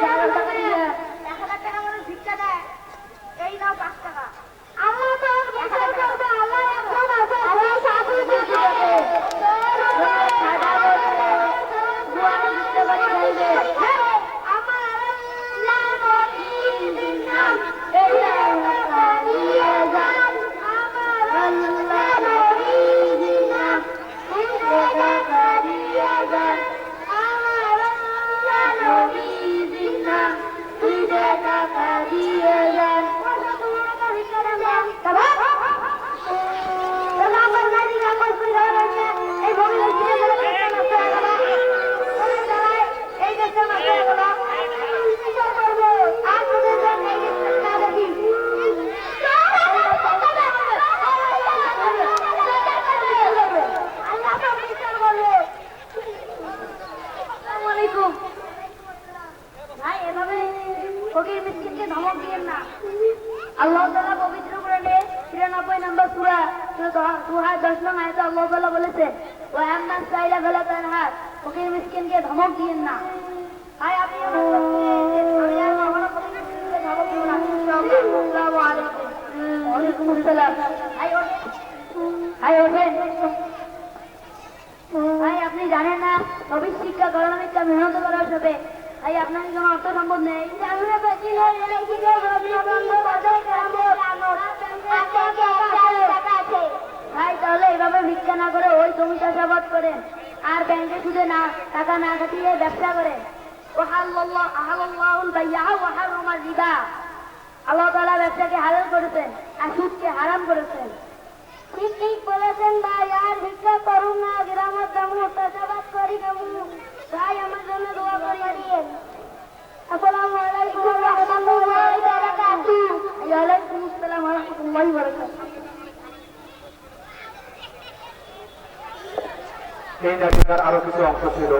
Thank you. ফকির ধমক দিয়েন না। আল্লাহ তাআলা পবিত্র কোরআনে 93 নম্বর সূরা সূরা 10 নং আয়াতে আল্লাহ তাআলা বলেছে ওয়া আম্মা সাইলা ফালা তানহার ফকির মিসকিনকে ধমক দিয়েন না। ভাই আপনি আমার আপনি জানেন না, নবীর শিক্ষা করানো মেহনত করা হবে ভাই আপনার কোনো অর্থ সম্পদ নেই ভাই তাহলে এইভাবে ভিক্ষা না করে ওই জমি চাষাবাদ করেন। আর ব্যাংকে সুদে না, টাকা না কাটিয়ে ব্যবসা করেন। আল্লাহ তাআলা ব্যবসাকে হালাল করেছেন আর সুদকে হারাম করেছেন। ঠিক ঠিক বলেছেন ভাই, আর ভিক্ষা করুন না। গ্রামের তেমন আসসালামু আলাইকুম ওয়া রাহমাতুল্লাহি ওয়া বারাকাতুহু। ওয়া আলাইকুম আসসালাম আরও কিছু অংশ ছিল।